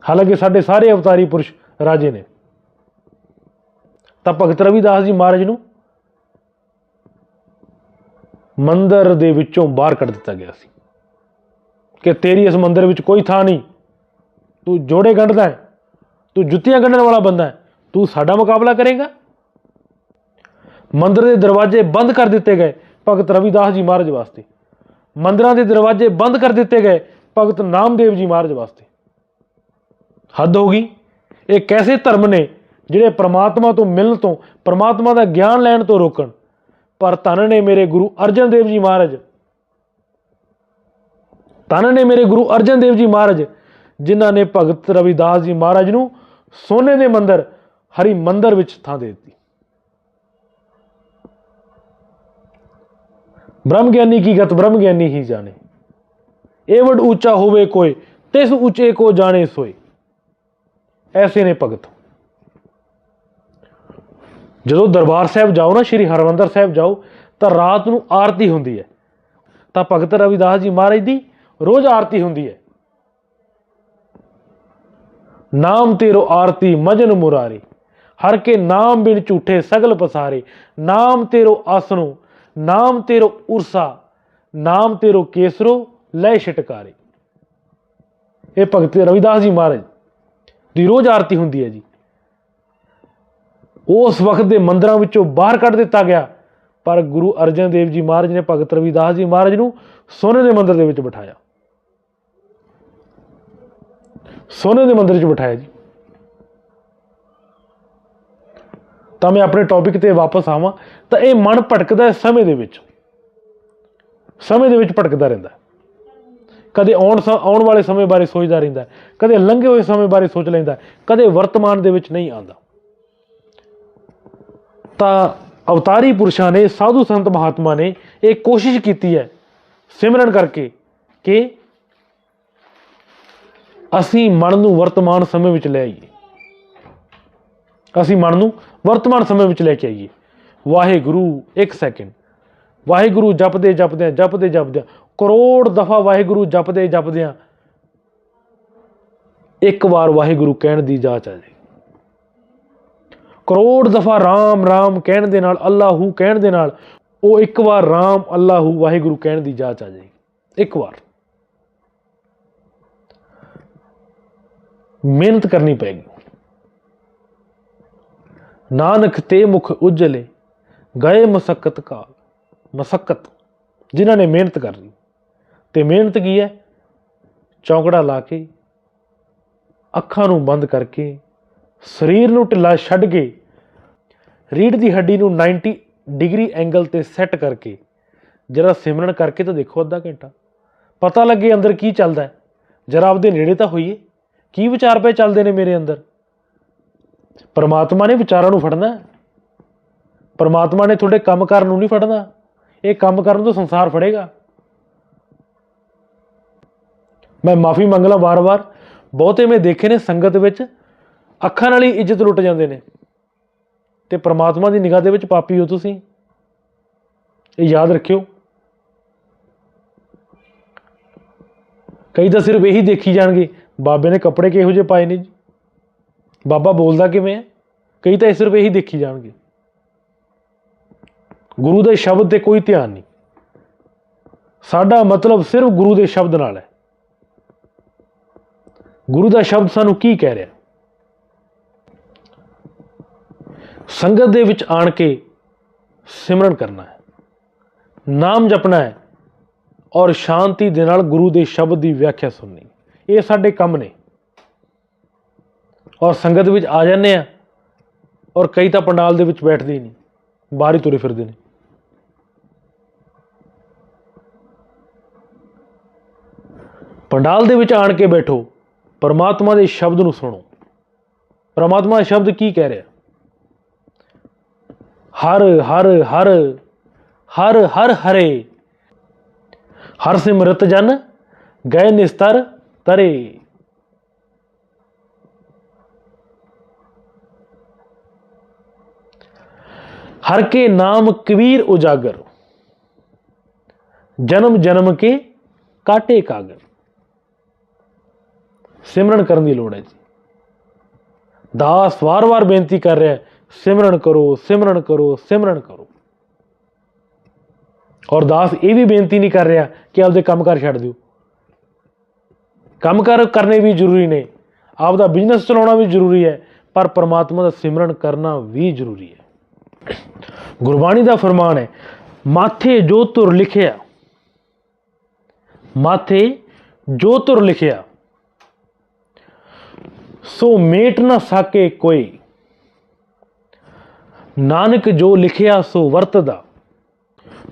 ਹਾਲਾਂਕਿ ਸਾਡੇ ਸਾਰੇ ਅਵਤਾਰੀ ਪੁਰਸ਼ ਰਾਜੇ ਨੇ। ਤਾਂ ਭਗਤ ਰਵਿਦਾਸ ਜੀ ਮਹਾਰਾਜ ਨੂੰ ਮੰਦਰ ਦੇ ਵਿੱਚੋਂ ਬਾਹਰ ਕੱਢ ਦਿੱਤਾ ਗਿਆ ਸੀ। ਕਿ ਤੇਰੀ ਇਸ ਮੰਦਰ ਵਿੱਚ ਕੋਈ ਥਾਂ ਨਹੀਂ। ਤੂੰ ਜੋੜੇ ਗੰਢਦਾ ਹੈ। ਤੂੰ ਜੁੱਤੀਆਂ ਗੰਢਣ ਵਾਲਾ ਬੰਦਾ ਹੈ। ਤੂੰ ਸਾਡਾ ਮੁਕਾਬਲਾ ਕਰੇਗਾ। ਮੰਦਰ ਦੇ ਦਰਵਾਜ਼ੇ ਬੰਦ ਕਰ ਦਿੱਤੇ ਗਏ ਭਗਤ ਰਵਿਦਾਸ ਜੀ ਮਹਾਰਾਜ ਵਾਸਤੇ। ਮੰਦਰਾਂ ਦੇ ਦਰਵਾਜ਼ੇ ਬੰਦ ਕਰ ਦਿੱਤੇ ਗਏ ਭਗਤ ਨਾਮਦੇਵ ਜੀ ਮਹਾਰਾਜ ਵਾਸਤੇ। ਹੱਦ ਹੋ ਗਈ। ਇਹ ਕੈਸੇ ਧਰਮ ਨੇ ਜਿਹੜੇ ਪ੍ਰਮਾਤਮਾ ਤੋਂ ਮਿਲਣ ਤੋਂ, ਪ੍ਰਮਾਤਮਾ ਦਾ ਗਿਆਨ ਲੈਣ ਤੋਂ ਰੋਕਣ। ਪਰ ਧੰਨ ਨੇ ਮੇਰੇ ਗੁਰੂ ਅਰਜਨ ਦੇਵ ਜੀ ਮਹਾਰਾਜ, ਧੰਨ ਨੇ ਮੇਰੇ ਗੁਰੂ ਅਰਜਨ ਦੇਵ ਜੀ ਮਹਾਰਾਜ, ਜਿਨ੍ਹਾਂ ਨੇ ਭਗਤ ਰਵਿਦਾਸ ਜੀ ਮਹਾਰਾਜ ਨੂੰ ਸੋਨੇ ਦੇ ਮੰਦਰ, ਹਰੀ ਮੰਦਰ ਵਿੱਚ ਥਾਂ ਦੇ ਦਿੱਤੀ। ਬ੍ਰਹਮ ਗਿਆਨੀ ਕੀ ਗਤ ਬ੍ਰਹਮ ਗਿਆਨੀ ਹੀ ਜਾਣੇ। ਇਹ ਵਡ ਉੱਚਾ ਹੋਵੇ ਕੋਈ, ਤਿਸ ਉੱਚੇ ਕੋ ਜਾਣੇ ਸੋਏ। ਐਸੇ ਨੇ ਭਗਤ। ਜਦੋਂ ਦਰਬਾਰ ਸਾਹਿਬ ਜਾਓ ਨਾ, ਸ਼੍ਰੀ ਹਰਮੰਦਰ ਸਾਹਿਬ ਜਾਓ, ਤਾਂ ਰਾਤ ਨੂੰ ਆਰਤੀ ਹੁੰਦੀ ਹੈ। ਤਾਂ ਭਗਤ ਰਵਿਦਾਸ ਜੀ ਮਹਾਰਾਜ ਦੀ ਰੋਜ਼ ਆਰਤੀ ਹੁੰਦੀ ਹੈ। ਨਾਮ ਤੇਰੋ ਆਰਤੀ ਮਜਨ ਮੁਰਾਰੀ, ਹਰ ਕੇ ਨਾਮ ਬਿਨ ਝੂਠੇ ਸਗਲ ਪਸਾਰੇ, ਨਾਮ ਤੇਰੋ ਆਸਨੋ ਨਾਮ ਤੇਰੋ ਉਰਸਾ, ਨਾਮ ਤੇਰੋ ਕੇਸਰੋ ਲੈ ਛਟਕਾਰੇ। ਇਹ ਭਗਤ ਰਵਿਦਾਸ ਜੀ ਮਹਾਰਾਜ ਦੀ ਰੋਜ਼ ਆਰਤੀ ਹੁੰਦੀ ਹੈ ਜੀ। ਉਸ ਵਕਤ ਦੇ ਮੰਦਰਾਂ ਵਿੱਚੋਂ ਬਾਹਰ ਕੱਢ ਦਿੱਤਾ ਗਿਆ। ਪਰ ਗੁਰੂ ਅਰਜਨ ਦੇਵ ਜੀ ਮਹਾਰਾਜ ਨੇ ਭਗਤ ਰਵਿਦਾਸ ਜੀ ਮਹਾਰਾਜ ਨੂੰ ਸੋਨੇ ਦੇ ਮੰਦਰ ਦੇ ਵਿੱਚ ਬਿਠਾਇਆ। ਸੋਨੇ ਦੇ ਮੰਦਰ 'ਚ ਬਿਠਾਇਆ ਜੀ। ਤਾਂ ਮੈਂ ਆਪਣੇ ਟੌਪਿਕ ਤੇ ਵਾਪਸ ਆਵਾਂ। ਤਾਂ ਇਹ ਮਨ ਭਟਕਦਾ ਹੈ ਸਮੇਂ ਦੇ ਵਿੱਚ। ਸਮੇਂ ਦੇ ਵਿੱਚ ਭਟਕਦਾ ਰਹਿੰਦਾ ਕਦੇ ਆਉਣ ਸ- ਆਉਣ ਵਾਲੇ ਸਮੇਂ ਬਾਰੇ ਸੋਚਦਾ ਰਹਿੰਦਾ ਕਦੇ ਲੰਘੇ ਹੋਏ ਸਮੇਂ ਬਾਰੇ ਸੋਚ ਲੈਂਦਾ ਕਦੇ ਵਰਤਮਾਨ ਦੇ ਵਿੱਚ ਨਹੀਂ ਆਉਂਦਾ। ਤਾਂ ਅਵਤਾਰੀ ਪੁਰਸ਼ਾਂ ਨੇ, ਸਾਧੂ ਸੰਤ ਮਹਾਤਮਾ ਨੇ ਇਹ ਕੋਸ਼ਿਸ਼ ਕੀਤੀ ਹੈ ਸਿਮਰਨ ਕਰਕੇ ਕਿ ਅਸੀਂ ਮਨ ਨੂੰ ਵਰਤਮਾਨ ਸਮੇਂ ਵਿੱਚ ਲੈ ਆਈਏ। ਅਸੀਂ ਮਨ ਨੂੰ ਵਰਤਮਾਨ ਸਮੇਂ ਵਿੱਚ ਲੈ ਕੇ ਆਈਏ। ਵਾਹਿਗੁਰੂ, ਇੱਕ ਸੈਕਿੰਡ ਵਾਹਿਗੁਰੂ ਜਪਦੇ ਜਪਦੇ ਜਪਦੇ ਜਪਦੇ ਕਰੋੜ ਦਫਾ ਵਾਹਿਗੁਰੂ ਜਪਦੇ ਜਪਦੇ ਇੱਕ ਵਾਰ ਵਾਹਿਗੁਰੂ ਕਹਿਣ ਦੀ ਜਾਚ ਆ ਜਾਏ। ਕਰੋੜ ਦਫਾ ਰਾਮ ਰਾਮ ਕਹਿਣ ਦੇ ਨਾਲ, ਅੱਲਾਹੂ ਕਹਿਣ ਦੇ ਨਾਲ, ਉਹ ਇੱਕ ਵਾਰ ਰਾਮ, ਅੱਲਾਹੂ ਵਾਹਿਗੁਰੂ ਕਹਿਣ ਦੀ ਜਾਚ ਆ ਜਾਏਗੀ। ਇੱਕ ਵਾਰ। ਮਿਹਨਤ ਕਰਨੀ ਪਏਗੀ। ਨਾਨਕ ਤੇ ਮੁਖ ਉਜਲੇ, ਗਏ ਮਸਕਤ ਕਾਲ। ਮਸਕਤ, ਜਿਨ੍ਹਾਂ ਨੇ ਮਿਹਨਤ ਕਰ ਲਈ। ਤੇ ਮਿਹਨਤ ਕੀ ਹੈ? ਚੌਂਕੜਾ ਲਾ ਕੇ, ਅੱਖਾਂ ਨੂੰ ਬੰਦ ਕਰਕੇ ਸਰੀਰ ਨੂੰ ਢਿੱਲਾ ਛੱਡ ਕੇ ਰੀੜ ਦੀ ਹੱਡੀ ਨੂੰ 90 ਡਿਗਰੀ ਐਂਗਲ ਤੇ ਸੈੱਟ ਕਰਕੇ ਜਰਾ ਸਿਮਰਨ ਕਰਕੇ ਤਾਂ ਦੇਖੋ ਅੱਧਾ ਘੰਟਾ। ਪਤਾ ਲੱਗੇ ਅੰਦਰ ਕੀ ਚੱਲਦਾ ਜਰਾ ਆਪਦੇ ਨੇੜੇ ਤਾਂ ਹੋਈਏ। ਕੀ ਵਿਚਾਰ ਪਏ ਚੱਲਦੇ ਨੇ ਮੇਰੇ ਅੰਦਰ? ਪਰਮਾਤਮਾ ਨੇ ਵਿਚਾਰਾਂ ਨੂੰ ਫੜਨਾ ਪਰਮਾਤਮਾ ਨੇ ਤੁਹਾਡੇ ਕੰਮ ਕਰਨ ਨੂੰ ਨਹੀਂ ਫੜਨਾ। ਇਹ ਕੰਮ ਕਰਨ ਤੋਂ ਸੰਸਾਰ ਫੜੇਗਾ। ਮੈਂ ਮਾਫੀ ਮੰਗਲਾ ਵਾਰ-ਵਾਰ। ਬਹੁਤੇ ਮੈਂ ਦੇਖੇ ਨੇ ਸੰਗਤ ਵਿੱਚ ਅੱਖਾਂ ਨਾਲ ਹੀ ਇੱਜ਼ਤ ਲੁੱਟ ਜਾਂਦੇ ਨੇ। ਤੇ ਪ੍ਰਮਾਤਮਾ ਦੀ ਨਿਗਾਹ ਦੇ ਵਿੱਚ ਪਾਪੀ ਹੋ ਤੁਸੀਂ। ਇਹ ਯਾਦ ਰੱਖਿਓ। ਕਈ ਤਾਂ ਸਿਰਫ ਇਹੀ ਦੇਖੀ ਜਾਣਗੇ, ਬਾਬੇ ਨੇ ਕੱਪੜੇ ਕਿਹੋ ਜਿਹੇ ਪਾਏ ਨੇ ਜੀ? ਬਾਬਾ ਬੋਲਦਾ ਕਿਵੇਂ ਹੈ? ਕਈ ਤਾਂ ਇਹ ਸਿਰਫ ਇਹੀ ਦੇਖੀ ਜਾਣਗੇ। ਗੁਰੂ ਦੇ ਸ਼ਬਦ ਤੇ ਕੋਈ ਧਿਆਨ ਨਹੀਂ। ਸਾਡਾ ਮਤਲਬ ਸਿਰਫ ਗੁਰੂ ਦੇ ਸ਼ਬਦ ਨਾਲ ਹੈ। ਗੁਰੂ ਦਾ ਸ਼ਬਦ ਸਾਨੂੰ ਕੀ ਕਹਿ ਰਿਹਾ? ਸੰਗਤ ਦੇ ਵਿੱਚ ਆਣ ਕੇ ਸਿਮਰਨ ਕਰਨਾ ਹੈ। ਨਾਮ ਜਪਣਾ ਹੈ ਔਰ ਸ਼ਾਂਤੀ ਦੇ ਨਾਲ ਗੁਰੂ ਦੇ ਸ਼ਬਦ ਦੀ ਵਿਆਖਿਆ ਸੁਣਨੀ। ਇਹ ਸਾਡੇ ਕੰਮ ਨੇ। ਔਰ ਸੰਗਤ ਵਿੱਚ ਆ ਜਾਂਦੇ ਆ ਔਰ ਕਈ ਤਾਂ ਪੰਡਾਲ ਦੇ ਵਿੱਚ ਬੈਠਦੇ ਹੀ ਨਹੀਂ, ਬਾਹਰ ਹੀ ਤੁਰੇ ਫਿਰਦੇ ਨੇ। ਪੰਡਾਲ ਦੇ ਵਿੱਚ ਆਣ ਕੇ ਬੈਠੋ, ਪਰਮਾਤਮਾ ਦੇ ਸ਼ਬਦ ਨੂੰ ਸੁਣੋ। ਪਰਮਾਤਮਾ ਦਾ ਸ਼ਬਦ ਕੀ ਕਹਿ ਰਿਹਾ? ਹਰ ਹਰ ਹਰ ਹਰ ਹਰ, ਹਰੇ। ਹਰ ਸਿਮਰਤ ਜਨ, ਗਏ ਨਿਸਤਰ ਤਰੇ। ਹਰ ਕੇ ਨਾਮ ਕਬੀਰ ਉਜਾਗਰ। ਜਨਮ ਜਨਮ ਕੇ ਕਾਟੇ ਕਾਗਰ। ਸਿਮਰਨ ਕਰਨ ਦੀ ਲੋੜ ਹੈ ਜੀ। ਦਾਸ ਵਾਰ-ਵਾਰ ਬੇਨਤੀ ਕਰ ਰਿਹਾ ਹੈ ਸਿਮਰਨ ਕਰੋ ਸਿਮਰਨ ਕਰੋ ਸਿਮਰਨ ਕਰੋ। ਔਰ ਦਾਸ ਇਹ ਵੀ ਬੇਨਤੀ ਨਹੀਂ ਕਰ ਰਿਹਾ ਕਿ ਆਪਦੇ ਕੰਮਕਾਰ ਛੱਡ ਦਿਓ। ਕੰਮਕਾਰ ਕਰਨੇ ਵੀ ਜ਼ਰੂਰੀ ਨੇ, ਆਪਦਾ ਬਿਜ਼ਨਸ ਚਲਾਉਣਾ ਵੀ ਜ਼ਰੂਰੀ ਹੈ, ਪਰ ਪਰਮਾਤਮਾ ਦਾ ਸਿਮਰਨ ਕਰਨਾ ਵੀ ਜ਼ਰੂਰੀ ਹੈ। ਗੁਰਬਾਣੀ ਦਾ ਫਰਮਾਨ ਹੈ, ਮਾਥੇ ਜੋ ਤੁਰ ਲਿਖਿਆ, ਮਾਥੇ ਜੋ ਤੁਰ ਲਿਖਿਆ, ਸੋ ਮੇਟ ਨਾ ਸਾਕੇ ਕੋਈ। ਨਾਨਕ ਜੋ ਲਿਖਿਆ ਸੋ ਵਰਤਦਾ,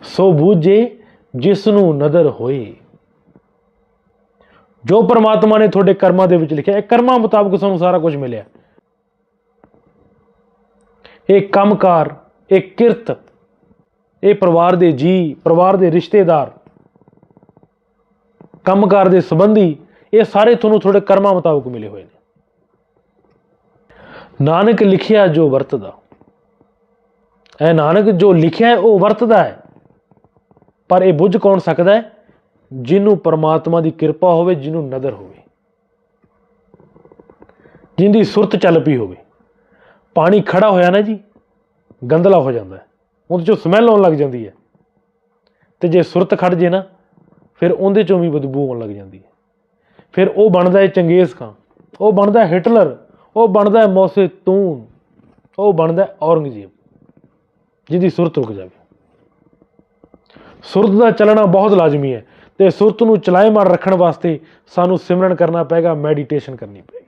ਸੋ ਬੂਝੇ ਜਿਸ ਨੂੰ ਨਦਰ ਹੋਏ। ਜੋ ਪਰਮਾਤਮਾ ਨੇ ਤੁਹਾਡੇ ਕਰਮਾਂ ਦੇ ਵਿੱਚ ਲਿਖਿਆ, ਇਹ ਕਰਮਾਂ ਮੁਤਾਬਕ ਤੁਹਾਨੂੰ ਸਾਰਾ ਕੁਝ ਮਿਲਿਆ। ਇਹ ਕੰਮਕਾਰ, ਇਹ ਕਿਰਤ, ਇਹ ਪਰਿਵਾਰ ਦੇ ਜੀ ਪਰਿਵਾਰ ਦੇ ਰਿਸ਼ਤੇਦਾਰ, ਕੰਮਕਾਰ ਦੇ ਸੰਬੰਧੀ, ਇਹ ਸਾਰੇ ਤੁਹਾਨੂੰ ਤੁਹਾਡੇ ਕਰਮਾਂ ਮੁਤਾਬਕ ਮਿਲੇ ਹੋਏ ਨੇ। ਨਾਨਕ ਲਿਖਿਆ ਜੋ ਵਰਤਦਾ ਐ ਨਾਨਕ, ਜੋ ਲਿਖਿਆ ਹੈ, ਉਹ ਵਰਤਦਾ ਹੈ। ਪਰ ਇਹ ਬੁੱਝ ਕੌਣ ਸਕਦਾ ਹੈ? ਜਿਹਨੂੰ ਪਰਮਾਤਮਾ ਦੀ ਕਿਰਪਾ ਹੋਵੇ ਜਿਹਨੂੰ ਨਦਰ ਹੋਵੇ। ਜਿੰਦੀ ਸੁਰਤ ਚੱਲ ਪਈ ਹੋਵੇ। ਪਾਣੀ ਖੜਾ ਹੋਇਆ ਨਾ ਜੀ ਗੰਦਲਾ ਹੋ ਜਾਂਦਾ ਹੈ। ਉਹਦੇ ਚੋਂ ਸਮੈਲ ਆਉਣ ਲੱਗ ਜਾਂਦੀ ਹੈ। ਤੇ ਜੇ ਸੁਰਤ ਖੜ ਜੇ ਨਾ, ਫਿਰ ਉਹਦੇ ਚੋਂ ਵੀ ਬਦਬੂ ਆਉਣ ਲੱਗ ਜਾਂਦੀ ਹੈ। ਫਿਰ ਉਹ ਬਣਦਾ ਹੈ ਚੰਗੇਜ਼ ਖਾਨ ਉਹ ਬਣਦਾ ਹਿਟਲਰ। ਉਹ ਬਣਦਾ ਹੈ ਮੌਸੇ ਤੂਨ। ਉਹ ਬਣਦਾ ਔਰੰਗਜ਼ੇਬ। ਜਿਹਦੀ ਸੁਰਤ ਰੁਕ ਜਾਵੇ। ਸੁਰਤ ਦਾ ਚੱਲਣਾ ਬਹੁਤ ਲਾਜ਼ਮੀ ਹੈ ਤੇ ਸੁਰਤ ਨੂੰ ਚਲਾਏਮਾਨ ਰੱਖਣ ਵਾਸਤੇ ਸਾਨੂੰ ਸਿਮਰਨ ਕਰਨਾ ਪਏਗਾ ਮੈਡੀਟੇਸ਼ਨ ਕਰਨੀ ਪਏਗੀ।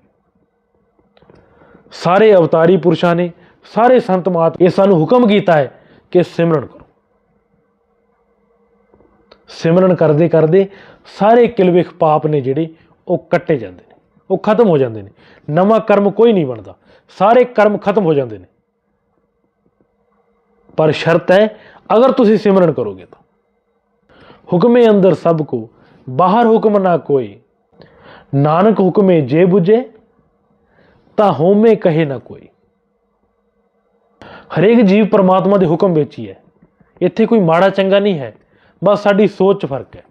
ਸਾਰੇ ਅਵਤਾਰੀ ਪੁਰਸ਼ਾਂ ਨੇ, ਸਾਰੇ ਸੰਤ ਮਹਾਤ ਇਹ ਸਾਨੂੰ ਹੁਕਮ ਕੀਤਾ ਹੈ ਕਿ ਸਿਮਰਨ ਕਰੋ। ਸਿਮਰਨ ਕਰਦੇ ਕਰਦੇ ਸਾਰੇ ਕਿਲਵੇਖ ਪਾਪ ਨੇ ਜਿਹੜੇ ਉਹ ਕੱਟੇ ਜਾਂਦੇ ਨੇ, ਉਹ ਖਤਮ ਹੋ ਜਾਂਦੇ ਨੇ। ਨਵਾਂ ਕਰਮ ਕੋਈ ਨਹੀਂ ਬਣਦਾ। ਸਾਰੇ ਕਰਮ ਖਤਮ ਹੋ ਜਾਂਦੇ ਨੇ। ਪਰ ਸ਼ਰਤ ਹੈ, ਅਗਰ ਤੁਸੀਂ ਸਿਮਰਨ ਕਰੋਗੇ ਤਾਂ। ਹੁਕਮੇ ਅੰਦਰ ਸਭ ਕੋ, ਬਾਹਰ ਹੁਕਮ ਨਾ ਕੋਈ। ਨਾਨਕ ਹੁਕਮੇ ਜੇ 부ਜੇ ਤਾਂ ਹੋਮੇ ਕਹੇ ਨਾ ਕੋਈ। ਹਰੇਕ ਜੀਵ ਪਰਮਾਤਮਾ ਦੇ ਹੁਕਮ ਵਿੱਚ ਹੀ ਹੈ। ਇੱਥੇ ਕੋਈ ਮਾੜਾ ਚੰਗਾ ਨਹੀਂ ਹੈ, ਬਸ ਸਾਡੀ ਸੋਚ 'ਚ ਫ਼ਰਕ ਹੈ।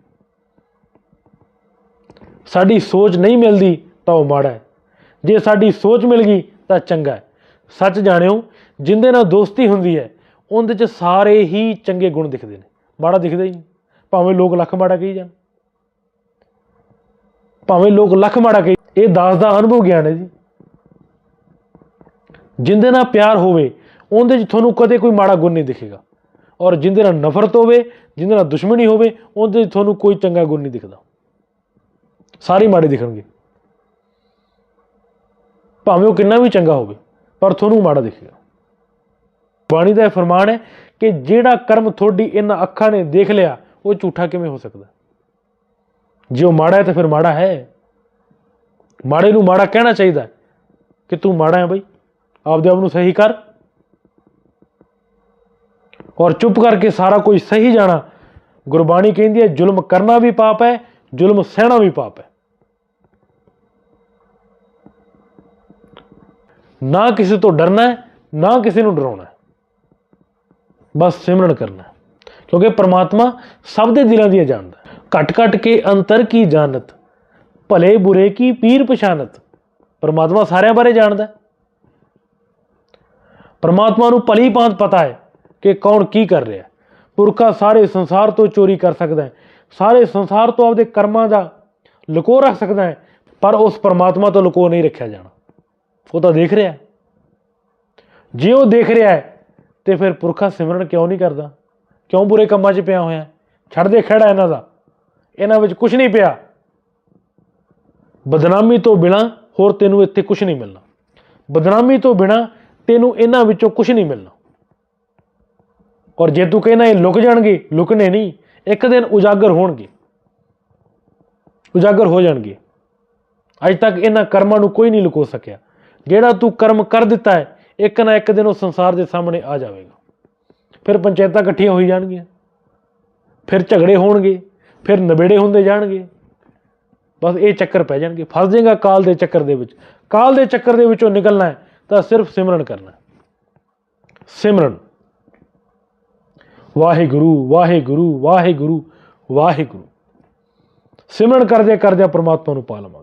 ਸਾਡੀ ਸੋਚ ਨਹੀਂ ਮਿਲਦੀ, ਤਾਂ ਉਹ ਮਾੜਾ ਹੈ। ਜੇ ਸਾਡੀ ਸੋਚ ਮਿਲ ਗਈ, ਤਾਂ ਚੰਗਾ ਹੈ। ਸੱਚ ਜਾਣਿਓ, ਜਿੰਦੇ ਨਾਲ ਦੋਸਤੀ ਹੁੰਦੀ ਹੈ ਉਹਦੇ 'ਚ ਸਾਰੇ ਹੀ ਚੰਗੇ ਗੁਣ ਦਿਖਦੇ ਨੇ। ਮਾੜਾ ਦਿਖਦਾ ਹੀ ਨਹੀਂ। ਭਾਵੇਂ ਲੋਕ ਲੱਖ ਮਾੜਾ ਕਹੀ ਜਾਣ। ਭਾਵੇਂ ਲੋਕ ਲੱਖ ਮਾੜਾ ਕਹੀ ਇਹ ਦਾਸ ਦਾ ਅਨੁਭਵ ਗਿਆਨ ਹੈ ਜੀ। ਜਿੰਦੇ ਨਾਲ ਪਿਆਰ ਹੋਵੇ, ਉਹਦੇ 'ਚ ਤੁਹਾਨੂੰ ਕਦੇ ਕੋਈ ਮਾੜਾ ਗੁਣ ਨਹੀਂ ਦਿਖੇਗਾ। ਔਰ ਜਿੰਦੇ ਨਾਲ ਨਫ਼ਰਤ ਹੋਵੇ, ਜਿੰਦੇ ਨਾਲ ਦੁਸ਼ਮਣੀ ਹੋਵੇ, ਉਹਦੇ 'ਚ ਤੁਹਾਨੂੰ ਕੋਈ ਚੰਗਾ ਗੁਣ ਨਹੀਂ ਦਿਖਦਾ। ਸਾਰੇ ਮਾੜੇ ਦਿਖਣਗੇ। ਭਾਵੇਂ ਉਹ ਕਿੰਨਾ ਵੀ ਚੰਗਾ ਹੋਵੇ, ਪਰ ਤੁਹਾਨੂੰ ਮਾੜਾ ਦਿਖੇਗਾ। ਬਾਣੀ ਦਾ ਇਹ ਫਰਮਾਨ ਹੈ ਕਿ ਜਿਹੜਾ ਕਰਮ ਤੁਹਾਡੀ ਇਹਨਾਂ ਅੱਖਾਂ ਨੇ ਦੇਖ ਲਿਆ, ਉਹ ਝੂਠਾ ਕਿਵੇਂ ਹੋ ਸਕਦਾ? ਜੇ ਉਹ ਮਾੜਾ ਹੈ ਤਾਂ ਫਿਰ ਮਾੜਾ ਹੈ। ਮਾੜੇ ਨੂੰ ਮਾੜਾ ਕਹਿਣਾ ਚਾਹੀਦਾ ਕਿ ਤੂੰ ਮਾੜਾ ਹੈ ਬਈ, ਆਪਦੇ ਆਪ ਨੂੰ ਸਹੀ ਕਰ। ਔਰ ਚੁੱਪ ਕਰਕੇ ਸਾਰਾ ਕੁਝ ਸਹੀ ਜਾਣਾ, ਗੁਰਬਾਣੀ ਕਹਿੰਦੀ ਹੈ, ਜ਼ੁਲਮ ਕਰਨਾ ਵੀ ਪਾਪ ਹੈ, ਜ਼ੁਲਮ ਸਹਿਣਾ ਵੀ ਪਾਪ ਹੈ। ਨਾ ਕਿਸੇ ਤੋਂ ਡਰਨਾ ਹੈ, ਨਾ ਕਿਸੇ ਨੂੰ ਡਰਾਉਣਾ ਬਸ ਸਿਮਰਨ ਕਰਨਾ। ਕਿਉਂਕਿ ਪ੍ਰਮਾਤਮਾ ਸਭ ਦੇ ਦਿਲਾਂ ਦੀ ਜਾਣਦਾ ਹੈ। ਘਟ ਘਟ ਕੇ ਅੰਤਰ ਕੀ ਜਾਣਤ, ਭਲੇ ਬੁਰੇ ਕੀ ਪੀਰ ਪਛਾਨਤ, ਪ੍ਰਮਾਤਮਾ ਸਾਰਿਆਂ ਬਾਰੇ ਜਾਣਦਾ ਹੈ। ਪ੍ਰਮਾਤਮਾ ਨੂੰ ਭਲੀ ਭਾਂਤ ਪਤਾ ਹੈ ਕਿ ਕੌਣ ਕੀ ਕਰ ਰਿਹਾ ਪੁਰਖਾ ਸਾਰੇ ਸੰਸਾਰ ਤੋਂ ਚੋਰੀ ਕਰ ਸਕਦਾ ਹੈ। ਸਾਰੇ ਸੰਸਾਰ ਤੋਂ ਆਪਦੇ ਕਰਮਾਂ ਦਾ ਲੁਕੋ ਰੱਖ ਸਕਦਾ ਹੈ, ਪਰ ਉਸ ਪਰਮਾਤਮਾ ਤੋਂ ਲੁਕੋ ਨਹੀਂ ਰੱਖਿਆ ਜਾਣਾ। ਉਹ ਤਾਂ ਦੇਖ ਰਿਹਾ ਜੇ ਉਹ ਦੇਖ ਰਿਹਾ ਹੈ ਤੇ ਫਿਰ ਪੁਰਖਾ ਸਿਮਰਨ ਕਿਉਂ ਨਹੀਂ ਕਰਦਾ? ਕਿਉਂ ਬੁਰੇ ਕੰਮਾਂ 'ਚ ਪਿਆ ਹੋਇਆ? ਹੈ? ਛੱਡ ਦੇ, ਖੜਾ ਇਹਨਾਂ ਦਾ। ਇਹਨਾਂ ਵਿੱਚ ਕੁਝ ਨਹੀਂ ਪਿਆ। ਬਦਨਾਮੀ ਤੋਂ ਬਿਨਾ ਹੋਰ ਤੈਨੂੰ ਇੱਥੇ ਕੁਝ ਨਹੀਂ ਮਿਲਣਾ। ਬਦਨਾਮੀ ਤੋਂ ਬਿਨਾ ਤੈਨੂੰ ਇਹਨਾਂ ਵਿੱਚੋਂ ਕੁਝ ਨਹੀਂ ਮਿਲਣਾ। ਔਰ ਜੇ ਤੂੰ ਕਹਿੰਦਾ ਇਹ ਲੁਕ ਜਾਣਗੇ ਲੁਕਨੇ ਨਹੀਂ, ਇੱਕ ਦਿਨ ਉਜਾਗਰ ਹੋਣਗੇ। ਉਜਾਗਰ ਹੋ ਜਾਣਗੇ। ਅੱਜ ਤੱਕ ਇਹਨਾਂ ਕਰਮਾਂ ਨੂੰ ਕੋਈ ਨਹੀਂ ਲੁਕੋ ਸਕਿਆ। ਜਿਹੜਾ ਤੂੰ ਕਰਮ ਕਰ ਦਿੱਤਾ ਹੈ ਇੱਕ ਨਾ ਇੱਕ ਦਿਨ ਉਹ ਸੰਸਾਰ ਦੇ ਸਾਹਮਣੇ ਆ ਜਾਵੇਗਾ। ਫਿਰ ਪੰਚਾਇਤਾਂ ਇਕੱਠੀਆਂ ਹੋਈ ਜਾਣਗੀਆਂ। ਫਿਰ ਝਗੜੇ ਹੋਣਗੇ, ਫਿਰ ਨਵੇੜੇ ਹੁੰਦੇ ਜਾਣਗੇ। ਬਸ ਇਹ ਚੱਕਰ ਪੈ ਜਾਣਗੇ। ਫਸ ਜਾਏਗਾ ਕਾਲ ਦੇ ਚੱਕਰ ਦੇ ਵਿੱਚ। ਕਾਲ ਦੇ ਚੱਕਰ ਦੇ ਵਿੱਚੋਂ ਨਿਕਲਣਾ ਹੈ, ਤਾਂ ਸਿਰਫ ਸਿਮਰਨ ਕਰਨਾ ਸਿਮਰਨ। ਵਾਹਿਗੁਰੂ ਵਾਹਿਗੁਰੂ ਵਾਹਿਗੁਰੂ ਵਾਹਿਗੁਰੂ। ਸਿਮਰਨ ਕਰਦੇ ਕਰਦੇ ਪਰਮਾਤਮਾ ਨੂੰ ਪਾ ਲਵਾਂਗੇ।